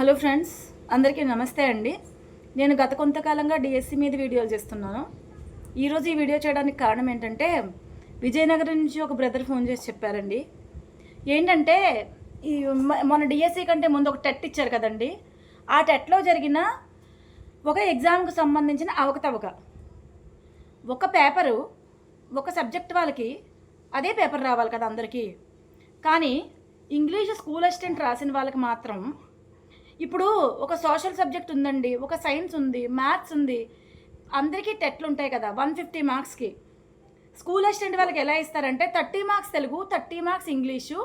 Hello friends అందరికీ నమస్తే అండి. నేను గత కొంతకాలంగా డిఎస్సి మీద వీడియోలు చేస్తున్నాను. ఈరోజు ఈ వీడియో చేయడానికి కారణం ఏంటంటే విజయనగరం నుంచి ఒక బ్రదర్ ఫోన్ చేసి చెప్పారండి. ఏంటంటే ఈ మన మొన్న డిఎస్సి కంటే ముందు ఒక టెట్ ఇచ్చారు కదండి. ఆ టెట్లో జరిగిన ఒక ఎగ్జామ్కు సంబంధించిన అవకతవక. ఒక పేపరు ఒక సబ్జెక్ట్ వాళ్ళకి అదే పేపర్ రావాలి కదా అందరికీ. కానీ ఇంగ్లీష్ స్కూల్ అసిస్టెంట్ రాసిన వాళ్ళకి మాత్రం ఇప్పుడు ఒక సోషల్ సబ్జెక్ట్ ఉందండి ఒక సైన్స్ ఉంది మ్యాథ్స్ ఉంది. అందరికీ టెట్లు ఉంటాయి కదా వన్ ఫిఫ్టీ మార్క్స్కి స్కూల్ అసిస్టెంట్ వాళ్ళకి ఎలా ఇస్తారంటే thirty marks Telugu thirty marks English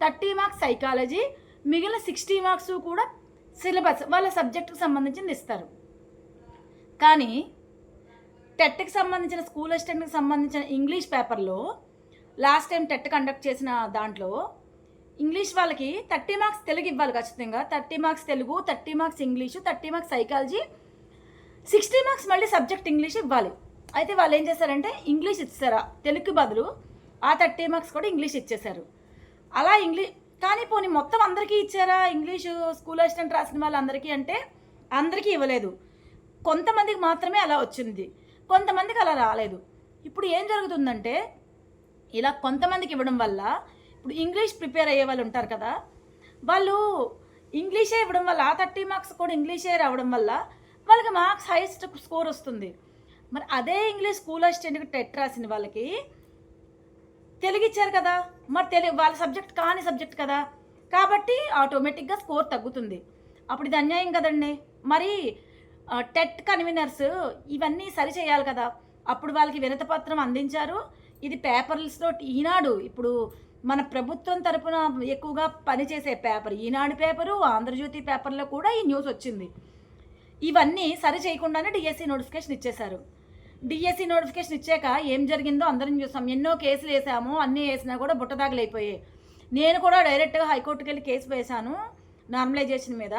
thirty marks psychology మిగిలిన సిక్స్టీ మార్క్స్ కూడా సిలబస్ వాళ్ళ సబ్జెక్టుకు సంబంధించింది ఇస్తారు. కానీ టెట్కి సంబంధించిన స్కూల్ అసిస్టెంట్కి సంబంధించిన ఇంగ్లీష్ పేపర్లో లాస్ట్ టైం టెట్ కండక్ట్ చేసిన దాంట్లో ఇంగ్లీష్ వాళ్ళకి థర్టీ మార్క్స్ తెలుగు ఇవ్వాలి ఖచ్చితంగా. Thirty marks Telugu thirty marks English thirty marks psychology sixty marks మళ్ళీ సబ్జెక్ట్ ఇంగ్లీష్ ఇవ్వాలి. అయితే వాళ్ళు ఏం చేశారంటే ఇంగ్లీష్ ఇచ్చారా తెలుగు బదులు ఆ థర్టీ మార్క్స్ కూడా ఇంగ్లీష్ ఇచ్చేశారు. అలా ఇంగ్లీష్ కానీ పోనీ మొత్తం అందరికీ ఇచ్చారా ఇంగ్లీషు స్కూల్ అసిస్టెంట్ రాసిన వాళ్ళందరికీ అంటే అందరికీ ఇవ్వలేదు. కొంతమందికి మాత్రమే అలా వచ్చింది. కొంతమందికి అలా రాలేదు. ఇప్పుడు ఏం జరుగుతుందంటే ఇలా కొంతమందికి ఇవ్వడం వల్ల ఇప్పుడు ఇంగ్లీష్ ప్రిపేర్ అయ్యే వాళ్ళు ఉంటారు కదా వాళ్ళు ఇంగ్లీషే ఇవ్వడం వల్ల ఆ థర్టీ మార్క్స్ కూడా ఇంగ్లీషే రావడం వల్ల వాళ్ళకి మార్క్స్ హైయెస్ట్ స్కోర్ వస్తుంది. మరి అదే ఇంగ్లీష్ స్కూల్ అసిస్టెంట్కి టెట్ రాసిన వాళ్ళకి తెలుగు ఇచ్చారు కదా మరి తెలుగు వాళ్ళ సబ్జెక్ట్ కాని సబ్జెక్ట్ కదా కాబట్టి ఆటోమేటిక్గా స్కోర్ తగ్గుతుంది. అప్పుడు ఇది అన్యాయం కదండి. మరి టెట్ కన్వీనర్స్ ఇవన్నీ సరి చేయాలి కదా. అప్పుడు వాళ్ళకి వినతపత్రం అందించారు. ఇది పేపర్స్లో ఈనాడు ఇప్పుడు మన ప్రభుత్వం తరపున ఎక్కువగా పనిచేసే పేపర్ ఈనాడు పేపరు ఆంధ్రజ్యోతి పేపర్లో కూడా ఈ న్యూస్ వచ్చింది. ఇవన్నీ సరి చేయకుండానే డిఎస్సి నోటిఫికేషన్ ఇచ్చేశారు. డిఎస్సి నోటిఫికేషన్ ఇచ్చాక ఏం జరిగిందో అందరం చూసాం. ఎన్నో కేసులు వేసాము అన్నీ వేసినా కూడా బుట్టదాగలైపోయాయి నేను కూడా డైరెక్ట్గా హైకోర్టుకి వెళ్ళి కేసు వేశాను నార్మలైజేషన్ మీద.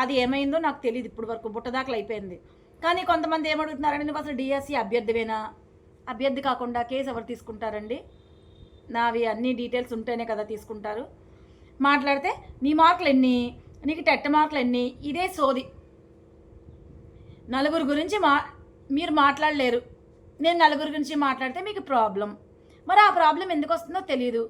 అది ఏమైందో నాకు తెలియదు ఇప్పుడు వరకు బుట్టదాకలు అయిపోయింది కానీ కొంతమంది ఏమడుగుతున్నారండి నువ్వు అసలు డిఎస్సి అభ్యర్థివేనా? అభ్యర్థి కాకుండా కేసు ఎవరు తీసుకుంటారండి? నావి అన్ని డీటెయిల్స్ ఉంటేనే కదా తీసుకుంటారు. మాట్లాడితే నీ మార్కులు ఎన్ని నీకు టెట్ మార్కులు ఎన్ని ఇదే సోది. నలుగురు గురించి మా మీరు మాట్లాడలేరు. నేను నలుగురు గురించి మాట్లాడితే మీకు ప్రాబ్లం. మరి ఆ ప్రాబ్లం ఎందుకు వస్తుందో తెలియదు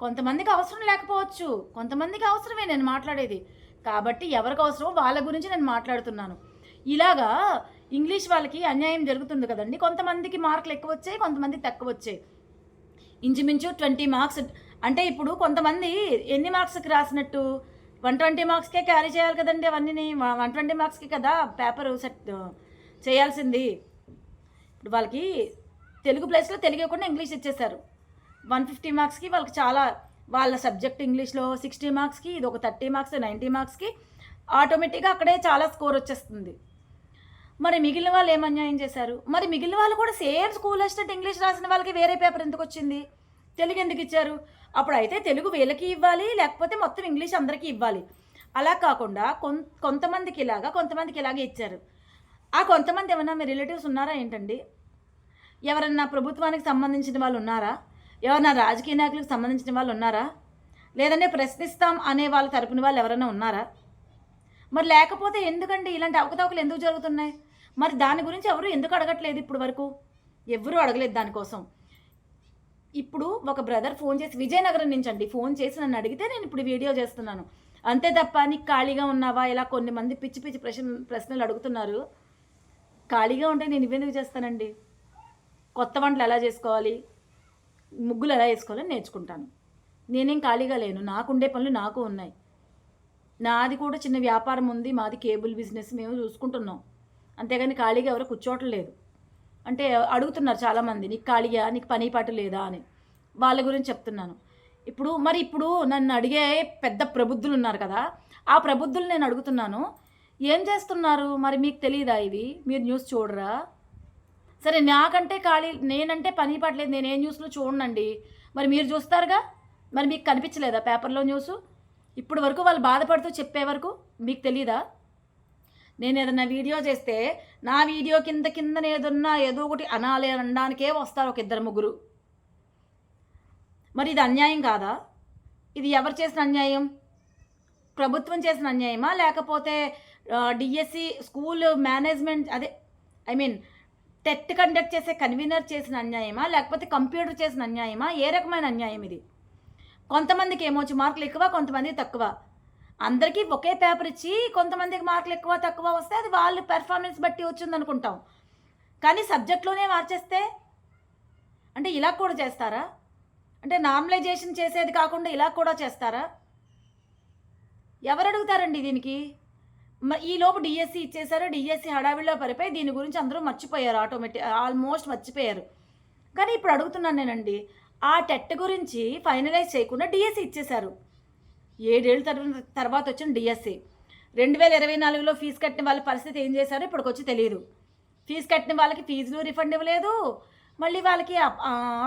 కొంతమందికి అవసరం లేకపోవచ్చు. కొంతమందికి అవసరమే నేను మాట్లాడేది. కాబట్టి ఎవరికి అవసరమో వాళ్ళ గురించి నేను మాట్లాడుతున్నాను. ఇలాగా ఇంగ్లీష్ వాళ్ళకి అన్యాయం జరుగుతుంది కదండి. కొంతమందికి మార్కులు ఎక్కువ వచ్చాయి కొంతమందికి తక్కువ వచ్చాయి ఇంచుమించు ట్వంటీ మార్క్స్ అంటే ఇప్పుడు కొంతమంది ఎన్ని మార్క్స్కి రాసినట్టు? వన్ ట్వంటీ మార్క్స్కే క్యారీ చేయాలి కదండి అవన్నీ వన్ ట్వంటీ మార్క్స్కి కదా పేపర్ సెట్ చేయాల్సింది. ఇప్పుడు వాళ్ళకి తెలుగు ప్లేస్లో తెలుగు ఇవ్వకుండా ఇంగ్లీష్ ఇచ్చేశారు. వన్ ఫిఫ్టీ మార్క్స్కి వాళ్ళకి చాలా వాళ్ళ సబ్జెక్ట్ ఇంగ్లీష్లో సిక్స్టీ మార్క్స్కి ఇది ఒక థర్టీ మార్క్స్ నైంటీ మార్క్స్కి ఆటోమేటిక్గా అక్కడే చాలా స్కోర్ వచ్చేస్తుంది. మరి మిగిలిన వాళ్ళు ఏం అన్యాయం చేశారు? మరి మిగిలిన వాళ్ళు కూడా సేమ్ స్కూల్ అసిస్టెంట్ ఇంగ్లీష్ రాసిన వాళ్ళకి వేరే పేపర్ ఎందుకు వచ్చింది? తెలుగు ఎందుకు ఇచ్చారు? అప్పుడు అయితే తెలుగు వీళ్ళకి ఇవ్వాలి లేకపోతే మొత్తం ఇంగ్లీష్ అందరికీ ఇవ్వాలి. అలా కాకుండా కొం కొంతమందికి ఇలాగా కొంతమందికి ఇలాగే ఇచ్చారు. ఆ కొంతమంది ఏమన్నా మీ రిలేటివ్స్ ఉన్నారా ఏంటండి? ఎవరన్నా ప్రభుత్వానికి సంబంధించిన వాళ్ళు ఉన్నారా? ఎవరన్నా రాజకీయ నాయకులకు సంబంధించిన వాళ్ళు ఉన్నారా? లేదంటే ప్రశ్నిస్తాం అనే వాళ్ళ తరపున వాళ్ళు ఎవరైనా ఉన్నారా? మరి లేకపోతే ఎందుకండి ఇలాంటి అవకతవకలు ఎందుకు జరుగుతున్నాయి? మరి దాని గురించి ఎవరు ఎందుకు అడగట్లేదు ఇప్పుడు వరకు? ఎవరు అడగలేదు దానికోసం ఇప్పుడు ఒక బ్రదర్ ఫోన్ చేసి విజయనగరం నుంచి అండి ఫోన్ చేసి నన్ను అడిగితే నేను ఇప్పుడు వీడియో చేస్తున్నాను. అంతే తప్ప నీకు ఖాళీగా ఉన్నావా? ఇలా కొన్ని మంది పిచ్చి పిచ్చి ప్రశ్న ప్రశ్నలు అడుగుతున్నారు. ఖాళీగా ఉంటే నేను ఇవెందుకు చేస్తానండి? కొత్త వంటలు ఎలా చేసుకోవాలి? ముగ్గులు ఎలా వేసుకోవాలని నేర్చుకుంటాను. నేనేం ఖాళీగా లేను. నాకుండే పనులు నాకు ఉన్నాయి. నాది కూడా చిన్న వ్యాపారం ఉంది. మాది కేబుల్ బిజినెస్. మేము చూసుకుంటున్నాం. అంతేగాని ఖాళీగా ఎవరు కూర్చోవట్లేదు. అంటే అడుగుతున్నారు చాలామంది నీకు ఖాళీగా నీకు పని పాటు లేదా? అని. వాళ్ళ గురించి చెప్తున్నాను. ఇప్పుడు మరి ఇప్పుడు నన్ను అడిగే పెద్ద ప్రబుద్ధులు ఉన్నారు కదా ఆ ప్రబుద్ధులు నేను అడుగుతున్నాను ఏం చేస్తున్నారు? మరి మీకు తెలియదా ఇవి? మీరు న్యూస్ చూడరా? సరే నాకంటే ఖాళీ నేనంటే పని పడలేదు నేను ఏ న్యూస్లో చూడండి మరి మీరు చూస్తారుగా? మరి మీకు కనిపించలేదా పేపర్లో న్యూస్? ఇప్పుడు వరకు వాళ్ళు బాధపడుతూ చెప్పే వరకు మీకు తెలియదా నేను ఏదైనా వీడియో చేస్తే నా వీడియో కింద కింద ఏదన్నా ఏదో ఒకటి అనాలి అనడానికే వస్తారు ఒక ఇద్దరు ముగ్గురు. మరి ఇది అన్యాయం కాదా? ఇది ఎవరు చేసిన అన్యాయం? ప్రభుత్వం చేసిన అన్యాయమా? లేకపోతే డిఎస్సి స్కూల్ మేనేజ్మెంట్ అదే ఐ మీన్ టెట్ కండక్ట్ చేసే కన్వీనర్ చేసిన అన్యాయమా? లేకపోతే కంప్యూటర్ చేసిన అన్యాయమా? ఏ రకమైన అన్యాయం ఇది? కొంతమందికి ఏమొచ్చు? మార్కులు ఎక్కువ కొంతమంది తక్కువ. అందరికీ ఒకే పేపర్ ఇచ్చి కొంతమందికి మార్కులు ఎక్కువ తక్కువ వస్తే అది వాళ్ళ పెర్ఫార్మెన్స్ బట్టి వచ్చింది అనుకుంటాం కానీ సబ్జెక్ట్లోనే మార్చేస్తే అంటే ఇలా కూడా చేస్తారా? అంటే నార్మలైజేషన్ చేసేది కాకుండా ఇలా కూడా చేస్తారా? ఎవరు అడుగుతారండి దీనికి? ఈ లోపు డిఎస్సి ఇచ్చేసారు డిఎస్సి హడావిడిలో పడిపోయి దీని గురించి అందరూ మర్చిపోయారు ఆటోమేటిక్ ఆల్మోస్ట్ మర్చిపోయారు. కానీ ఇప్పుడు అడుగుతున్నాను నేనండి ఆ టెట్ గురించి ఫైనలైజ్ చేయకుండా డిఎస్సి ఇచ్చేశారు. ఏడేళ్ళ తర్వాత తర్వాత వచ్చిన డిఎస్సి రెండు వేల ఇరవై నాలుగులో ఫీజు కట్టిన వాళ్ళ పరిస్థితి ఏం చేశారో ఇప్పటికొచ్చి తెలియదు ఫీజు కట్టిన వాళ్ళకి ఫీజులు రిఫండ్ ఇవ్వలేదు. మళ్ళీ వాళ్ళకి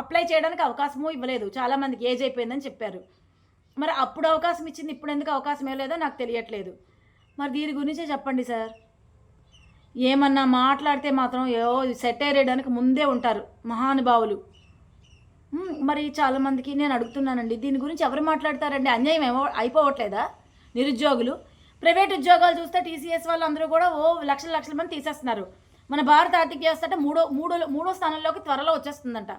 అప్లై చేయడానికి అవకాశము ఇవ్వలేదు. చాలామందికి ఏజ్ అయిపోయిందని చెప్పారు. మరి అప్పుడు అవకాశం ఇచ్చింది ఇప్పుడు ఎందుకు అవకాశం ఇవ్వలేదో నాకు తెలియట్లేదు. మరి దీని గురించే చెప్పండి సార్. ఏమన్నా మాట్లాడితే మాత్రం ఏవో సెట్ అయ్యేయడానికి ముందే ఉంటారు మహానుభావులు. మరి చాలామందికి నేను అడుగుతున్నానండి. దీని గురించి ఎవరు మాట్లాడతారండి? అన్యాయం ఏమో అయిపోవట్లేదా? నిరుద్యోగులు. ప్రైవేట్ ఉద్యోగాలు చూస్తే టీసీఎస్ వాళ్ళు అందరూ కూడా ఓ లక్షల లక్షల మంది తీసేస్తున్నారు. మన భారత ఆర్థిక వ్యవస్థ అంటే మూడో మూడో మూడో స్థానంలోకి త్వరలో వచ్చేస్తుందంట.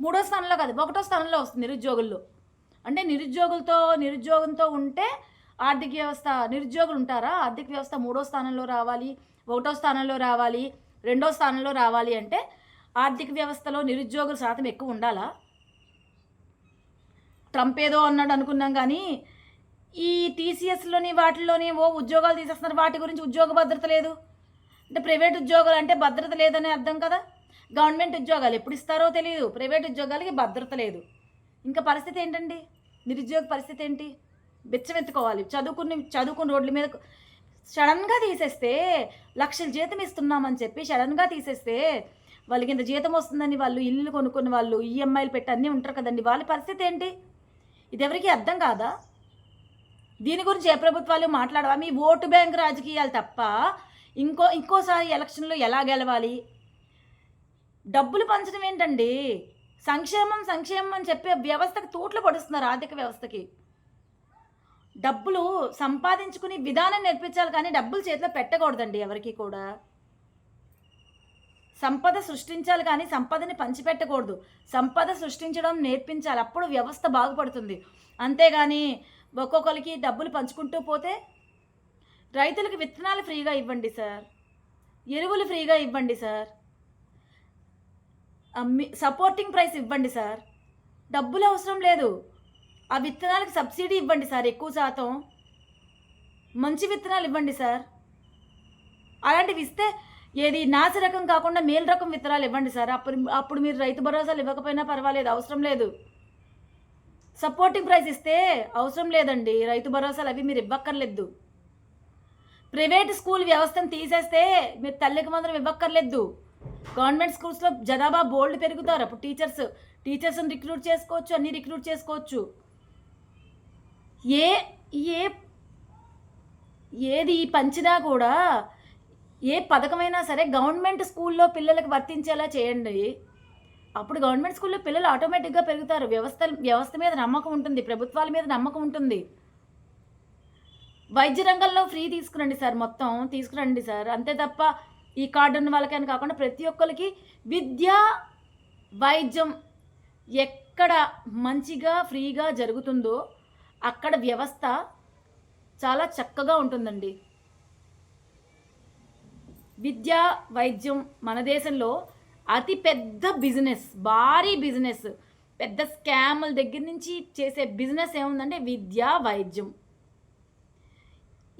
మూడో స్థానంలో కాదు ఒకటో స్థానంలో వస్తుంది నిరుద్యోగుల్లో అంటే నిరుద్యోగులతో నిరుద్యోగంతో ఉంటే ఆర్థిక వ్యవస్థ నిరుద్యోగులు ఉంటారా? ఆర్థిక వ్యవస్థ మూడో స్థానంలో రావాలి ఒకటో స్థానంలో రావాలి రెండో స్థానంలో రావాలి అంటే ఆర్థిక వ్యవస్థలో నిరుద్యోగుల శాతం ఎక్కువ ఉండాలా? ట్రంప్ ఏదో అన్నాడు అనుకున్నాం కానీ ఈ టీసీఎస్లోని వాటిల్లోని ఓ ఉద్యోగాలు తీసేస్తున్నారు. వాటి గురించి ఉద్యోగ భద్రత లేదు. అంటే ప్రైవేట్ ఉద్యోగాలు అంటే భద్రత లేదని అర్థం కదా? గవర్నమెంట్ ఉద్యోగాలు ఎప్పుడు ఇస్తారో తెలియదు ప్రైవేట్ ఉద్యోగాలకి భద్రత లేదు. ఇంకా పరిస్థితి ఏంటండి? నిరుద్యోగ పరిస్థితి ఏంటి? బెచ్చమెత్తుకోవాలి. చదువుకుని చదువుకుని రోడ్ల మీద సడన్గా తీసేస్తే లక్షల జీతం ఇస్తున్నామని చెప్పి సడన్గా తీసేస్తే వాళ్ళకి ఇంత జీతం వస్తుందని వాళ్ళు ఇల్లు కొనుక్కున్న వాళ్ళు ఈఎంఐలు పెట్టి అన్నీ ఉంటారు కదండి. వాళ్ళ పరిస్థితి ఏంటి? ఇది ఎవరికి అర్థం కాదా? దీని గురించి ఏ ప్రభుత్వాలు మాట్లాడవా? మీ ఓటు బ్యాంక్ రాజకీయాలు తప్ప ఇంకో ఇంకోసారి ఎలక్షన్లో ఎలా గెలవాలి? డబ్బులు పంచడం ఏంటండి? సంక్షేమం సంక్షేమం అని చెప్పే వ్యవస్థకు తూట్లు పడుస్తున్నారు ఆర్థిక వ్యవస్థకి. డబ్బులు సంపాదించుకుని విధానం నేర్పించాలి కానీ డబ్బులు చేతిలో పెట్టకూడదండి ఎవరికి కూడా. సంపద సృష్టించాలి కానీ సంపదని పంచిపెట్టకూడదు. సంపద సృష్టించడం నేర్పించాలి. అప్పుడు వ్యవస్థ బాగుపడుతుంది. అంతేగాని ఒక్కొక్కరికి డబ్బులు పంచుకుంటూ పోతే రైతులకు విత్తనాలు ఫ్రీగా ఇవ్వండి సార్. ఎరువులు ఫ్రీగా ఇవ్వండి సార్. సపోర్టింగ్ ప్రైస్ ఇవ్వండి సార్. డబ్బులు అవసరం లేదు. ఆ విత్తనాలకు సబ్సిడీ ఇవ్వండి సార్ ఎక్కువ శాతం. మంచి విత్తనాలు ఇవ్వండి సార్. అలాంటివి ఇస్తే ఏది నాసి రకం కాకుండా మేలు రకం విత్తనాలు ఇవ్వండి సార్. అప్పుడు అప్పుడు మీరు రైతు భరోసాలు ఇవ్వకపోయినా పర్వాలేదు అవసరం లేదు. సపోర్టింగ్ ప్రైస్ ఇస్తే అవసరం లేదండి. రైతు భరోసాలు అవి మీరు ఇవ్వక్కర్లేదు. ప్రైవేట్ స్కూల్ వ్యవస్థను తీసేస్తే మీరు తల్లికి మాత్రం ఇవ్వక్కర్లేదు. గవర్నమెంట్ స్కూల్స్లో జనాభా బోల్డ్ పెరుగుతారు. అప్పుడు టీచర్స్ టీచర్స్ని రిక్రూట్ చేసుకోవచ్చు అన్నీ రిక్రూట్ చేసుకోవచ్చు. ఏ ఏ ఏది పంచినా కూడా ఏ పథకమైనా సరే గవర్నమెంట్ స్కూల్లో పిల్లలకు వర్తించేలా చేయండి. అప్పుడు గవర్నమెంట్ స్కూల్లో పిల్లలు ఆటోమేటిక్గా పెరుగుతారు. వ్యవస్థ వ్యవస్థ మీద నమ్మకం ఉంటుంది. ప్రభుత్వాల మీద నమ్మకం ఉంటుంది. వైద్య రంగంలో ఫ్రీ తీసుకురండి సార్ మొత్తం తీసుకురండి సార్. అంతే తప్ప ఈ కార్డు ఉన్న వాళ్ళకని కాకుండా ప్రతి ఒక్కరికి విద్య వైద్యం ఎక్కడ మంచిగా ఫ్రీగా జరుగుతుందో అక్కడ వ్యవస్థ చాలా చక్కగా ఉంటుందండి. విద్య వైద్యం మన దేశంలో అతి పెద్ద బిజినెస్ భారీ బిజినెస్. పెద్ద స్కామ్ల దగ్గర నుంచి చేసే బిజినెస్ ఏముందంటే విద్య వైద్యం.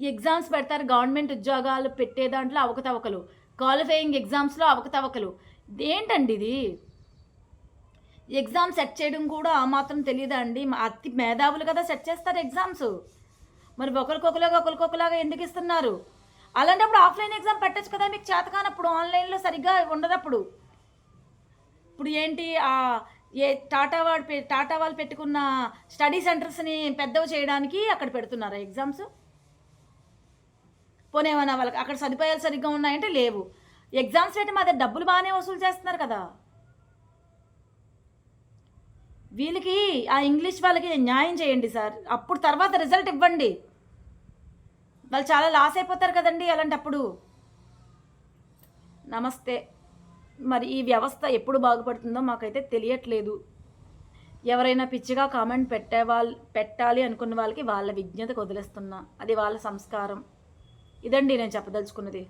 ఎగ్జామ్స్ పెడతారు గవర్నమెంట్ ఉద్యోగాలు పెట్టే దాంట్లో అవకతవకలు. క్వాలిఫైయింగ్ ఎగ్జామ్స్లో అవకతవకలు. ఏంటండి ఇది? ఎగ్జామ్ సెట్ చేయడం కూడా ఆ మాత్రం తెలియదా అండి? అతి మేధావులు కదా సెట్ చేస్తారు ఎగ్జామ్స్. మరి ఒకరికొకలాగా ఒకరికొకలాగా ఎందుకు ఇస్తున్నారు? అలాంటప్పుడు ఆఫ్లైన్ ఎగ్జామ్ పెట్టచ్చు కదా మీకు చేతకానప్పుడు ఆన్లైన్లో సరిగ్గా ఉండదప్పుడు? ఇప్పుడు ఏంటి ఆ ఏ టాటా వాడు పె- టాటా వాళ్ళు పెట్టుకున్న స్టడీ సెంటర్స్ని పెద్దవి చేయడానికి అక్కడ పెడుతున్నారా ఎగ్జామ్స్? పోనేమన్నా వాళ్ళకి అక్కడ సదుపాయాలు సరిగ్గా ఉన్నాయంటే లేవు. ఎగ్జామ్స్ పెట్టి మా దగ్గర డబ్బులు బాగానే వసూలు చేస్తున్నారు కదా. వీళ్ళకి ఆ ఇంగ్లీష్ వాళ్ళకి న్యాయం చేయండి సార్. అప్పుడు తర్వాత రిజల్ట్ ఇవ్వండి. వాళ్ళు చాలా లాస్ అయిపోతారు కదండి అలాంటప్పుడు. నమస్తే. మరి ఈ వ్యవస్థ ఎప్పుడు బాగుపడుతుందో మాకైతే తెలియట్లేదు. ఎవరైనా పిచ్చిగా కామెంట్ పెట్టే వాళ్ళు పెట్టాలి అనుకున్న వాళ్ళకి వాళ్ళ విజ్ఞతకు వదిలేస్తున్నా. అది వాళ్ళ సంస్కారం. ఇదండి నేను చెప్పదలుచుకున్నది.